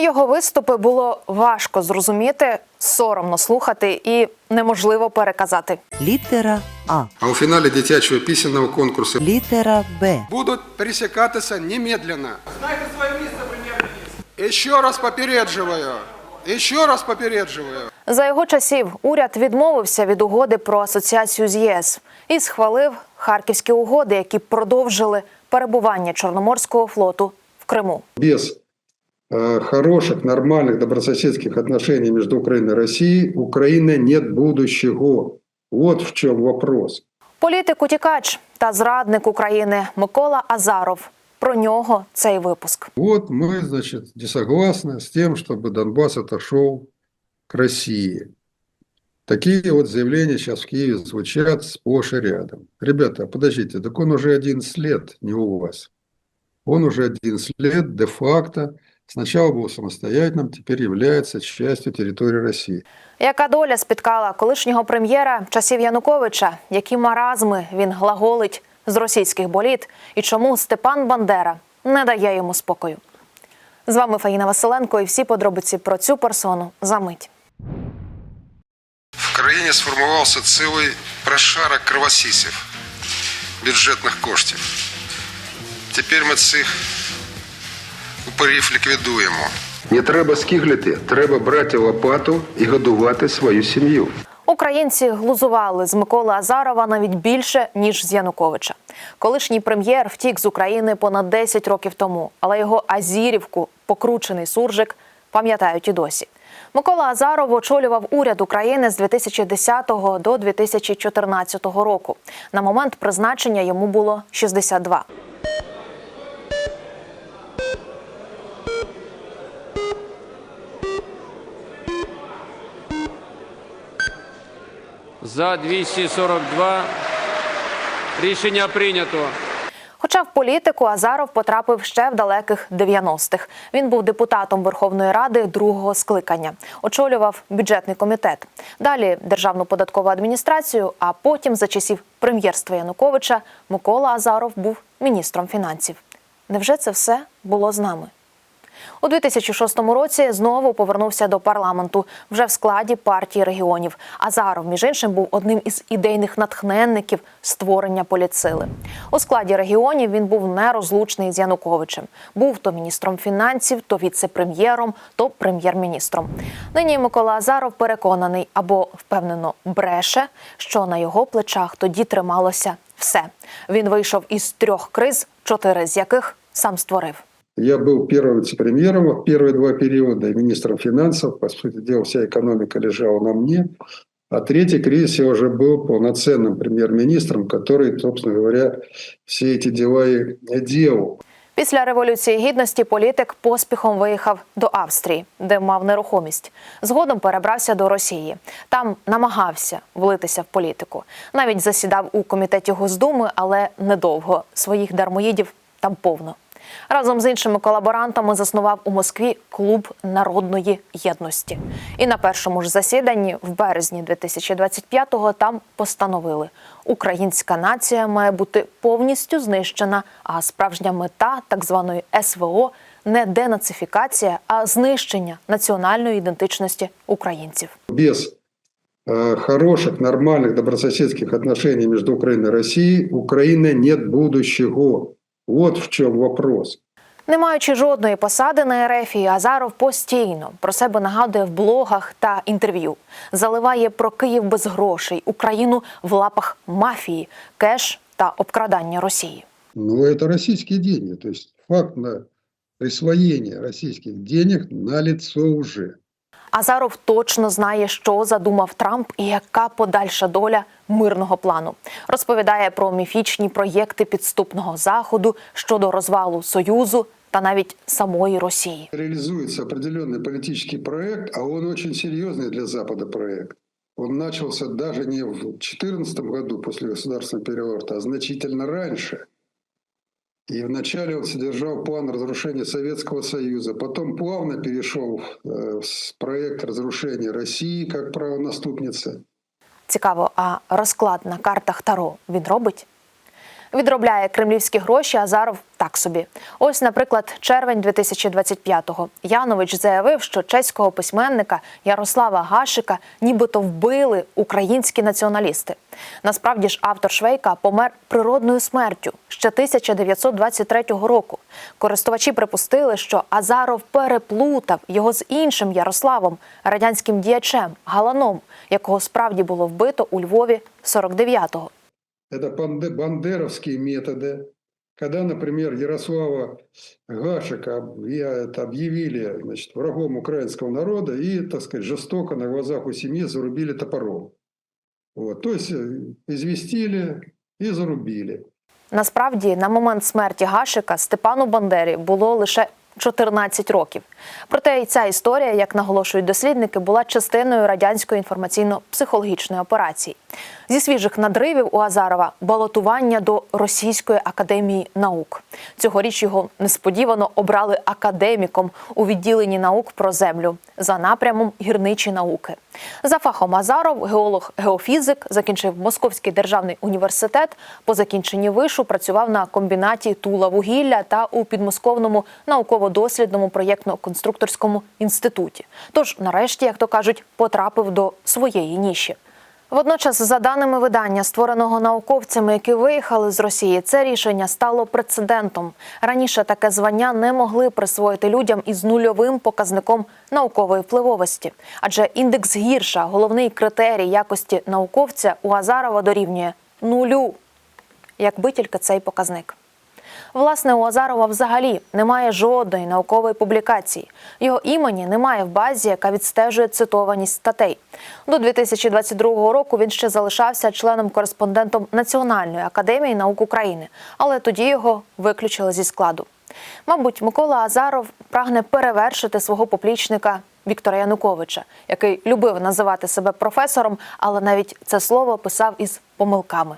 Його виступи було важко зрозуміти, соромно слухати і неможливо переказати. Літера А. А у фіналі дитячого пісенного конкурсу Літера Б. будуть пересікатися немедленно. Знайте своє місце, прем'єр-міністр. Ще раз попереджую. Ще раз попереджую. За його часів уряд відмовився від угоди про асоціацію з ЄС і схвалив харківські угоди, які продовжили перебування Чорноморського флоту в Криму. без хороших, нормальных, добрососедских отношений между Украиной и Россией у Украины нет будущего. Вот в чем вопрос. Політик утікач та зрадник України Микола Азаров. Про нього цей випуск. Вот мы, значит, не согласны с тем, чтобы Донбасс отошел к России. Такие вот заявления сейчас в Киеве звучат сплошь и рядом. Ребята, подождите, так он уже 11 лет не у вас. Он уже 11 лет де-факто сначала был самостоятельным, теперь является частью территории России. Яка доля спіткала колишнього прем'єра часів Януковича? Які маразми він глаголить з російських боліт? І чому Степан Бандера не дає йому спокою? З вами Фаїна Василенко і всі подробиці про цю персону за мить. В країні сформувався цілий прошарок кровосісів, бюджетних коштів. Тепер ми цих упорів ліквідуємо. Не треба скиглити, треба брати лопату і годувати свою сім'ю. Українці глузували з Миколи Азарова навіть більше ніж з Януковича. Колишній прем'єр втік з України понад 10 років тому, але його Азірівку, покручений суржик, пам'ятають і досі. Микола Азаров очолював уряд України з 2010 до 2014 року. На момент призначення йому було 62. За 242. Рішення прийнято. Хоча в політику Азаров потрапив ще в далеких 90-х. Він був депутатом Верховної Ради другого скликання, очолював бюджетний комітет. Далі Державну податкову адміністрацію. А потім, за часів прем'єрства Януковича, Микола Азаров був міністром фінансів. Невже це все було з нами? У 2006 році знову повернувся до парламенту вже в складі партії регіонів. Азаров, між іншим, був одним із ідейних натхненників створення політсили. У складі регіонів він був нерозлучний з Януковичем. Був то міністром фінансів, то віце-прем'єром, то прем'єр-міністром. Нині Микола Азаров переконаний або впевнено бреше, що на його плечах тоді трималося все. Він вийшов із трьох криз, чотири з яких сам створив. Я был первым вице-премьером в первые два периода и министром финансов. По сути дела, вся экономика лежала на мне. А третий кризис я уже был полноценным премьер-министром, который, собственно говоря, все эти дела и делал. Після революції гідності політик поспіхом виїхав до Австрії, де мав нерухомість. Згодом перебрався до Росії. Там намагався влитися в політику. Навіть засідав у комітеті Госдуми, але недовго. Своїх дармоїдів там повно. Разом з іншими колаборантами заснував у Москві клуб народної єдності. І на першому ж засіданні, в березні 2025-го, там постановили: українська нація має бути повністю знищена. А справжня мета так званої СВО не денацифікація, а знищення національної ідентичності українців. Без э, хороших, нормальных, добрососедских отношений между Украиной и Россией у Украины нет будущего. Вот в чем вопрос. Не маючи жодної посади на РФ, Азаров постійно про себе нагадує в блогах та інтерв'ю. Заливає про Київ без грошей, Україну в лапах мафії, кеш та обкрадання Росії. Но это российские деньги. То есть факт на присвоение российских денег на лицо уже. Азаров точно знає, що задумав Трамп і яка подальша доля мирного плану. Розповідає про міфічні проєкти підступного заходу щодо розвалу союзу та навіть самої Росії. Реализуется определенный политический проект, а он очень серьезный для Запада проект. Он начался даже не в 2014 году после государственного переворота, а значительно раньше. И вначале он содержал план разрушения Советского Союза, потом плавно перешел э, в проект разрушения России как правонаступницы. Цікаво, а розклад на картах Таро він робить? Відробляє кремлівські гроші Азаров так собі. Ось, наприклад, червень 2025-го. Янович заявив, що чеського письменника Ярослава Гашика нібито вбили українські націоналісти. Насправді ж автор Швейка помер природною смертю ще 1923 року. Користувачі припустили, що Азаров переплутав його з іншим Ярославом, радянським діячем Галаном, якого справді було вбито у Львові 49-го. Это банде- бандеровские методы, когда, например, Ярослава Гашика об- я- это объявили значит, врагом украинского народа и, так сказать, жестоко на глазах у семьи зарубили топором. Вот. То есть э, известили и зарубили. Насправді, на момент смерті Гашика Степану Бандері було лише 14 років. Проте і ця історія, як наголошують дослідники, була частиною радянської інформаційно-психологічної операції. Зі свіжих надривів у Азарова балотування до Російської академії наук. Цьогоріч його несподівано обрали академіком у відділенні наук про землю за напрямом гірничі науки. За фахом Азаров, геолог-геофізик, закінчив Московський державний університет. По закінченні вишу працював на комбінаті Тула вугілля та у підмосковному науково-дослідному проєктно-конструкторському інституті. Тож, нарешті, як то кажуть, потрапив до своєї ніші. Водночас, за даними видання, створеного науковцями, які виїхали з Росії, це рішення стало прецедентом. Раніше таке звання не могли присвоїти людям із нульовим показником наукової впливовості, адже індекс гірша, головний критерій якості науковця у Азарова дорівнює нулю, якби тільки цей показник. Власне, у Азарова взагалі немає жодної наукової публікації. Його імені немає в базі, яка відстежує цитованість статей. До 2022 року він ще залишався членом-кореспондентом Національної академії наук України, але тоді його виключили зі складу. Мабуть, Микола Азаров прагне перевершити свого поплічника Віктора Януковича, який любив називати себе професором, але навіть це слово писав із помилками.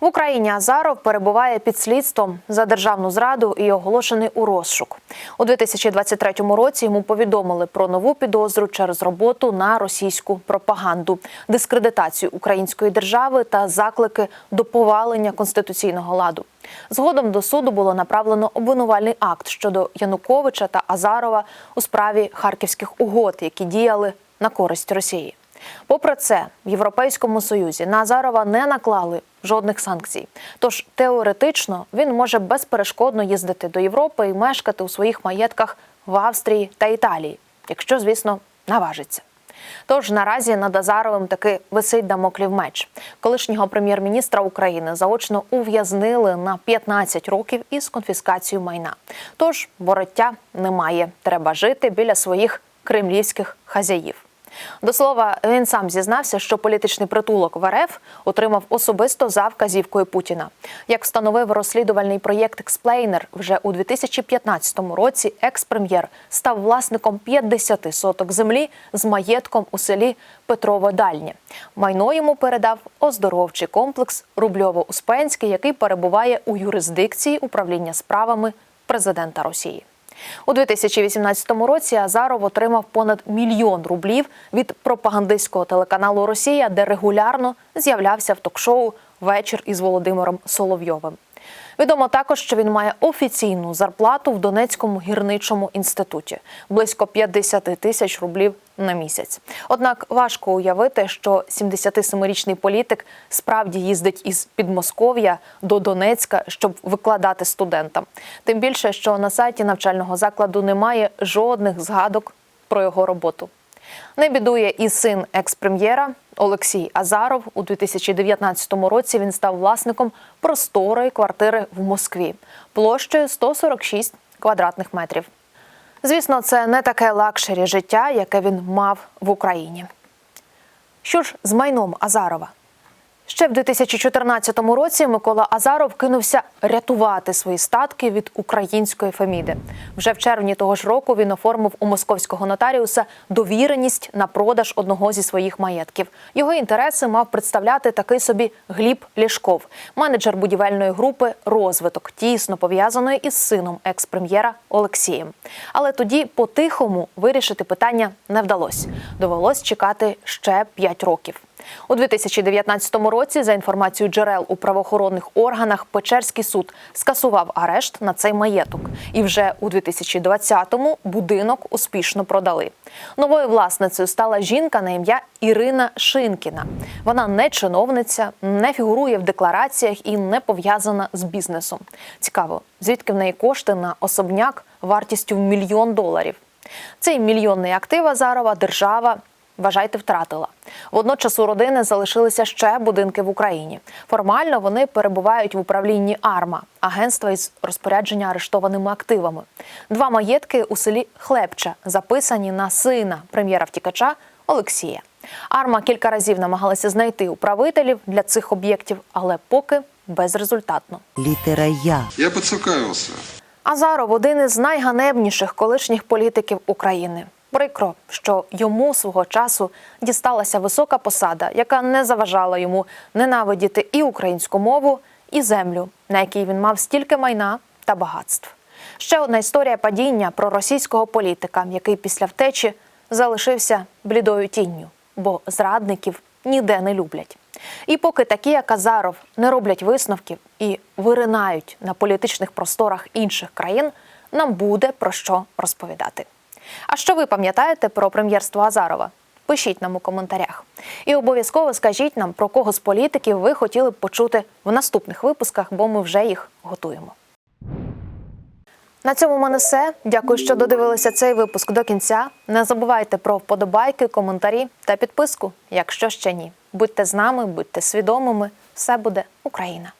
В Україні Азаров перебуває під слідством за державну зраду і оголошений у розшук. У 2023 році йому повідомили про нову підозру через роботу на російську пропаганду, дискредитацію української держави та заклики до повалення конституційного ладу. Згодом до суду було направлено обвинувальний акт щодо Януковича та Азарова у справі харківських угод, які діяли на користь Росії. Попри це, в Європейському Союзі на Азарова не наклали жодних санкцій. Тож теоретично він може безперешкодно їздити до Європи і мешкати у своїх маєтках в Австрії та Італії, якщо, звісно, наважиться. Тож наразі над Азаровим таки висить дамоклів меч. Колишнього прем'єр-міністра України заочно ув'язнили на 15 років із конфіскацією майна. Тож бороття немає. Треба жити біля своїх кремлівських хазяїв. До слова, він сам зізнався, що політичний притулок в РФ отримав особисто за вказівкою Путіна. Як встановив розслідувальний проєкт «Експлейнер», вже у 2015 році екс-прем'єр став власником 50 соток землі з маєтком у селі Петрово-Дальнє. Майно йому передав оздоровчий комплекс Рубльово-Успенський, який перебуває у юрисдикції управління справами президента Росії. У 2018 році Азаров отримав понад мільйон рублів від пропагандистського телеканалу Росія, де регулярно з'являвся в ток-шоу Вечір із Володимиром Соловйовим. Відомо також, що він має офіційну зарплату в Донецькому гірничому інституті близько 50 тисяч рублів на місяць. Однак важко уявити, що 77-річний політик справді їздить із Підмосков'я до Донецька, щоб викладати студентам. Тим більше, що на сайті навчального закладу немає жодних згадок про його роботу. Не бідує і син екс-прем'єра Олексій Азаров. У 2019 році він став власником просторої квартири в Москві площею 146 квадратних метрів. Звісно, це не таке лакшері життя, яке він мав в Україні. Що ж з майном Азарова? Ще в 2014 році Микола Азаров кинувся рятувати свої статки від української феміди. Вже в червні того ж року він оформив у московського нотаріуса довіреність на продаж одного зі своїх маєтків. Його інтереси мав представляти такий собі Гліб Лішков, менеджер будівельної групи Розвиток, тісно пов'язаної із сином екс-прем'єра Олексієм. Але тоді по-тихому вирішити питання не вдалося. Довелось чекати ще 5 років. У 2019 році, за інформацією джерел у правоохоронних органах, Печерський суд скасував арешт на цей маєток. І вже у 2020-му будинок успішно продали. Новою власницею стала жінка на ім'я Ірина Шинкіна. Вона не чиновниця, не фігурує в деклараціях і не пов'язана з бізнесом. Цікаво, звідки в неї кошти на особняк вартістю в мільйон доларів. Цей мільйонний актив Азарова держава. Вважайте, втратила. Водночас у родини залишилися ще будинки в Україні. Формально вони перебувають в управлінні АРМА, агентства із розпорядження арештованими активами. Два маєтки у селі Хлебча записані на сина прем'єра втікача Олексія. Арма кілька разів намагалася знайти управителів для цих об'єктів, але поки безрезультатно. Літера Я. Я поцікавився. Азаров один із найганебніших колишніх політиків України. Прикро, що йому свого часу дісталася висока посада, яка не заважала йому ненавидіти і українську мову, і землю, на якій він мав стільки майна та багатств. Ще одна історія падіння про російського політика, який після втечі залишився блідою тінню, бо зрадників ніде не люблять. І поки такі, як Азаров, не роблять висновків і виринають на політичних просторах інших країн, нам буде про що розповідати. А що ви пам'ятаєте про прем'єрство Азарова? Пишіть нам у коментарях. І обов'язково скажіть нам, про кого з політиків ви хотіли б почути в наступних випусках, бо ми вже їх готуємо. На цьому в мене все. Дякую, що додивилися цей випуск до кінця. Не забувайте про вподобайки, коментарі та підписку, якщо ще ні. Будьте з нами, будьте свідомими. Все буде Україна.